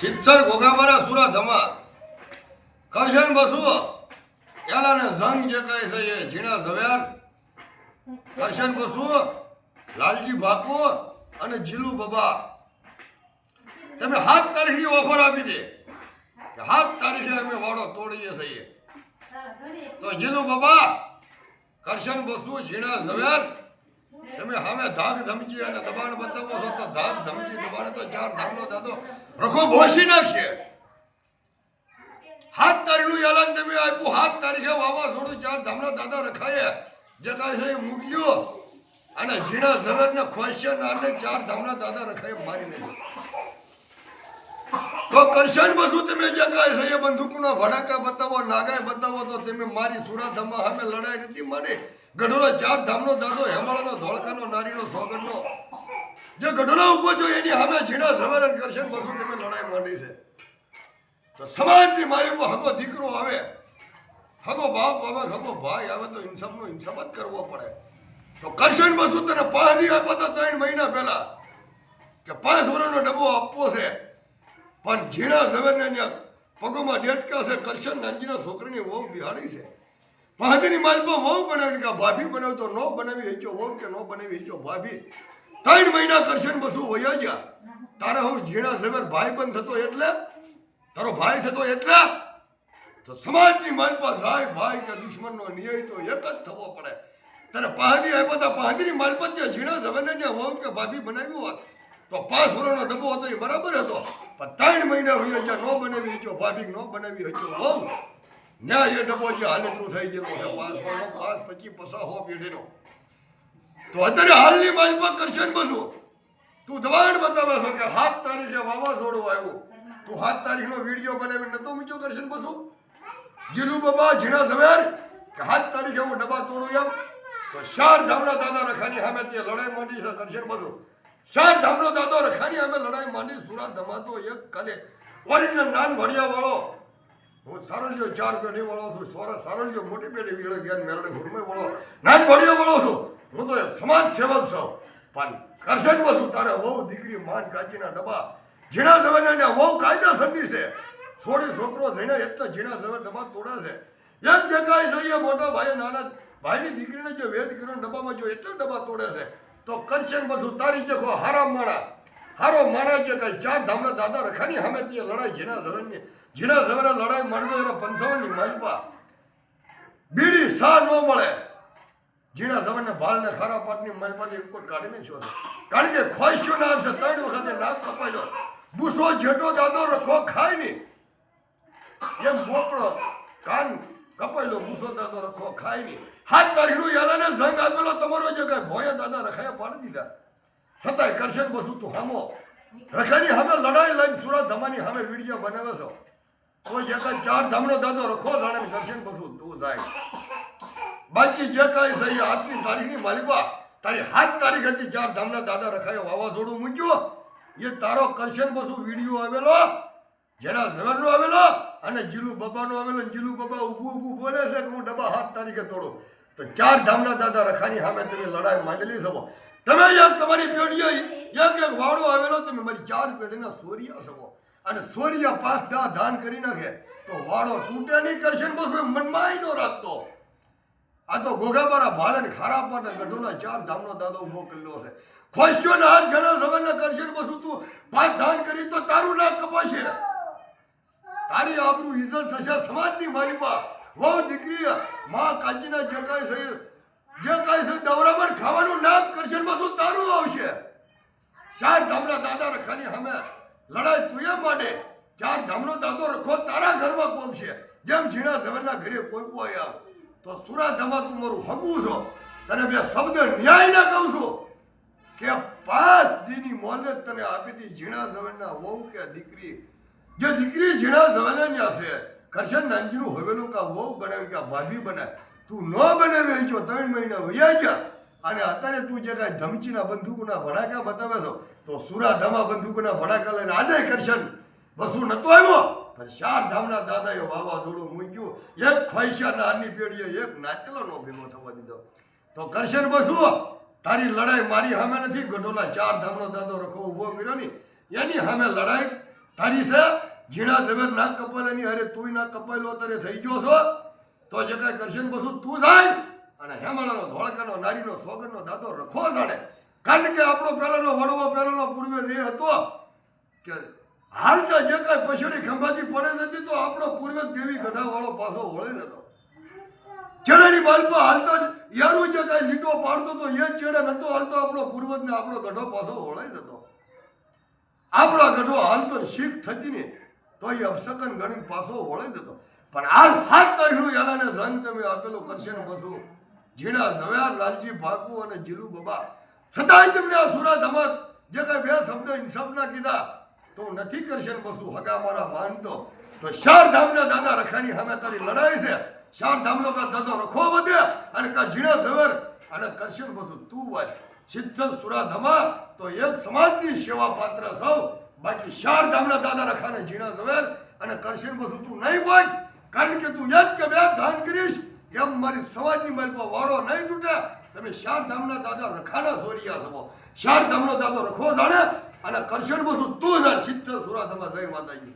સિત્સર ઘોઘાવાળા સુરા ધમા. કરશન બસુ એલાને જંગ જે કહે છે એ ઝીણા ઝવેર. કરશન બસુ લાલજી ભાકો અને જીલુ બાબા. તમે સાત તારીખની ઓફર આપી દે. કે તારીખે અમે વાળો તોડીએ છીએ. તો જીલુ બાબા કરશન બસુ ઝીણા ઝવેર. તમે હવે ધાક ધમકી અને દબાણ બતાવો છો તો ધાક ધમકી દબાણ તો ચાર ધામનો દાદો રખો ભોસી નાખશે. હાથ તારીખનું એલાન તમે આપ્યું. હાથ તારીખે વાવાઝોડું ચાર ધામના દાદા રખાય. જે કાંઈ છે એ મૂક્યો. અને ઝીણા ઝવેરને ખોશ્ય નારને ચાર ધામના દાદા રખાય મારી નાખ્યો તો કરશન બસુ તમે જે કાંઈ છે એ બંદૂકના ભડાકા બતાવો, નાગાય બતાવો તો તમે મારી સુરા ધામમાં સામે લડાઈ નથી માંડી ગઢોલા ચાર ધામનો દાદો, હેમાળાનો, ધોળકાનો, નારીનો, સોગંદનો. જે ગઢોલા ઊભો છો, એની સામે છેડા સવારણ કરશે બસુ તમે લડાઈ માંડી છે. તો સમાજની મારીમાં હગો દીકરો આવે. હગો બાપ આવે, હગો ભાઈ આવે તો ઇન્સાફનો ઇન્સાફ જ કરવો પડે. તો કરશન બસુ તને પાંચ દી આપો તો ત્રણ મહિના પહેલા કે પાંચ વર્ષનો ડબ્બો આપવો છે. પણ ઝીણા ઝવેરને પગોમાં ડેટકા છે કરશન નાનજીના છોકરીની વહુ બિહાડી છે. પાંચની માલમાં વહુ બનાવી કે ભાભી બનાવતો ન બનાવી હેચો વહુ કે ન બનાવી હેચો ભાભી. ત્રણ મહિના કરશે ને બસું વયા ગયા. તારે હું ઝીણા ઝવેર ભાઈ બંધ થતો એટલે? તારો ભાઈ થતો એટલે? તો સમાજની માલપા જાય, ભાઈ કે દુશ્મનનો ન્યાય તો એક જ થવો પડે. તારે પહાડી આવ્યો તો પહાડીની માલપત જે ઝીણા ઝવેરને ત્યાં વહુ કે ભાભી બનાવ્યું હોત. તો પાંચ વર્ષનો ડબ્બો હતો એ બરાબર હતો. પણ ત્રણ મહિના હોય જ્યાં ન બનાવી હજો ભાભી ન બનાવી હજો વહુ. ન્યાય ડબો ડબ્બો જે હાલતરું થઈ ગયેલો છે? પાંચ વર્ષનો પાંચ, પચીસ પસા હો પેઢીનો. તો અત્યારે હાલની બાજુમાં કરશે ને બધું તું દબાણ બતાવે છો કે સાત તારીખે વાવાઝોડું આવ્યું. તું સાત તારીખનો વીડિયો બનાવી નતો મૂક્યો કરશે ને બધું જીલુ બાબા, ઝીણા ઝવેર, કે સાત તારીખે હું ડબ્બા તોડું એમ? તો ચાર ધામના દાદા રખાની સામે તે લડાઈ માંડી છે કરશે બધું ચાર ધામનો દાદો રખાની સામે લડાઈ માંડી સુરા ધમાતો એક કાલે ઓરિજિનલ નાન ભણિયા વાળો હું સારલ્યો ચાર પેઢી વાળો છું, સોરા સારલ્યો મોટી પેઢી વીળે ગયા મેરડે હુરમે વાળો. નાન ભણિયો વાળો છું. હું તો સમાજ સેવક છું. પણ કરશનમાં છું તારે વહુ દીકરી માન કાચીના ડબ્બા. ઝીણા જવાના વહુ કાયદાસરની છે. છોડી છોકરો જઈને એટલા ઝીણા સમય ડબ્બા તોડા છે. એક જે કાંઈ છે એ મોટા ભાઈ નાના ભાઈની દીકરીને જે વેદ કર્યો ડબ્બામાં જો એટલા ડબ્બા તોડે છે, તો કરશન બધું તારી જેખો હારામ માણા હારો માણા જે કઈ ચાર ધામના દાદા રખાની સામે તે લડાઈ જીના ધરણની ઝીણા ઝવરે લડાઈ માંડવો એના પંચાવનની માલપા. બીડી સા ન મળે. જીણા ઝવનને ભાલને ખારા પાટની માલપાથી કોઈ કાઢી નહીં શોધે કારણ કે ખોઈશો ના છે ત્રણ વખતે નાક કપાયો બુસો જેટો દાદો રખો ખાય નહીં. એમ મોકળો. કાન કપાયેલો બુસો દાદો રખો ખાય નહીં. હાથ તારીખનું યાલાને જંગ આપેલો, તમારો જે કાંઈ ભોયા દાદા રખાયા પાડી દીધા. છતાંય કરશન બસું તું હામો. રખાની સામે લડાઈ લઈને સુરત ધમાની સામે વીડિયો બનાવે છો. તો જે કાંઈ ચાર ધામનો દાદો રખો જાણે કરશન બસું તું જાય. બાકી જે કાંઈ છે એ આજની તારીખની માલિકા તારી હાથ તારીખ હતી, ચાર ધામના દાદા રખાયો વાવાઝોડું મૂક્યો. એ તારો કરશન બસું વીડિયો આવેલો, જેના ઝવેરનો આવેલો અને જીલુ બાબાનો આવેલો. જીલુ બાબા ઊભું ઊભું બોલે છે કે હું ડબ્બા હાથ તારીખે તોડું. તો ચાર ધામના દાદા રખાની સામે તમે લડાઈ માંડેલી શકો તમે તમારી પેઢીઓ એક એક વાળો આવેલો, તમે મારી ચાર પેઢીના સોરિયા શકો અને સોરિયા પાંચ ધાન કરી નાખે તો વાળો તૂટે નહીં, કરશે ને બસ મનમાં નો રાખતો. આ તો ગોગાબારા ભાલે ને ખારા પાટા ગઢોના ચાર ધામનો દાદો ઊભો કરેલો છે. ખોશ્યો ને હાર જણા ના કરશે ને બસ તું પાંચ ધાન કરી તો તારું નાક કપાશે. તારી આપણું ઇજ્જત થશે સમાજની માં વહુ દીકરી, માં કાચીના જે કાંઈ છે જે કાંઈ છે દવરામાં ખાવાનું નામ કરશે ને બધું તારું આવશે ચાર ધામના દાદા રખાની સામે લડાઈ તું એ માટે ચાર ધામનો દાદો રખો તારા ઘરમાં કોમશે જેમ ઝીણા ઝવેરના ઘરે કોઈ કોઈ આવ તો સુરા ધામા તું મારું હગવું છો? તને બે શબ્દ ન્યાય ના કહું છું? કે પાંચ દીની મોહલત તને આપી હતી ઝીણા ઝવેરના વહુ કે દીકરી? જે દીકરી ઝીણા ઝવેના છે કરશન નાનજીનું હવેલું કા વહુ બનાવી કા ભાભી બનાય તું ન બનાવી છો ત્રણ મહિના વૈયા ગયા અને અત્યારે તું જે કાંઈ ધમચીના બંદૂકોના ભડાકા બતાવે છો, તો સુરા ધામા બંદૂકોના ભડાકા લઈને આજે કરશન બસું નતો આવ્યો. પણ ચાર ધામના દાદાએ વાવાઝોડું મૂક્યું. એક ખ્વાઈશા નારની પેઢીએ એક નાચલો નો ભેગો થવા દીધો. તો કરશન બસું તારી લડાઈ મારી સામે નથી. ગઢોલા ચાર ધામનો દાદો રખો ઊભો કર્યો ને એની સામે લડાઈ. તારી છે, ઝીણા ઝવેર ના નાક કપાલેની અરે તું ના કપાયેલો તારે થઈ ગયો છો. તો જે કાંઈ કરશે ને બધું તું જાય અને હેમાળાનો ધોળકાનો, નારીનો સોગરનો દાદો રખો જાણે. કારણ કે આપણો પહેલાનો વડવો પહેલાનો પૂર્વે એ હતો કે હાલતા જે કાંઈ પછડી ખંભાતી પડે નથી તો આપણો પૂર્વજ દેવી ગઢાવાળો પાછો વળે નતો ચેડાની બાલપા હાલતો યારું જે કાંઈ લીટો પાડતો તો એ ચેડે નતો હાલતો, આપણો પૂર્વજ ને આપણો ગઢો પાછો વળાઈ જતો આપણો ગઢો હાલતો શીખ થતી ને તો એ અપસકન ગણી પાછો વળાઈ જતો પણ હાલ હાથ તારીખનું યાલાને જંગ તમે આપેલો કરશે ને બસો. ઝીણા ઝવ્યાર લાલજી ભાકુ અને જીલુ બાબા. છતાંય તમને આ સુરા ધમક જે કાંઈ બે શબ્દ ઇન્સાફના કીધા. તો નથી કરશે ને બસું હગા મારા માનતો તો શારધામના દાદા રખાની સામે તારી લડાઈ છે. ચાર ધામનો કા દાદો રખો વધે અને કા ઝીણા ઝવેર. અને કરશે બસું તું વાત સિદ્ધ સુરા ધમા તો એક સમાજની સેવા પાત્ર સૌ બાકી શારધામના દાદા રખાને ઝીણા ઝવેર અને કરશે ને તું નહીં બોલ. કારણ કે તું એક કે બે ધાન કરીશ, એમ મારી સમાજની મલ વાળો નહીં તૂટે. તમે શારધામના દાદા રખાના સોરિયા છો. શારધામનો દાદો રખો જાણે અને કરશન બસું તું હજાર સિત્તેર સુરતમાં જય માતાજી.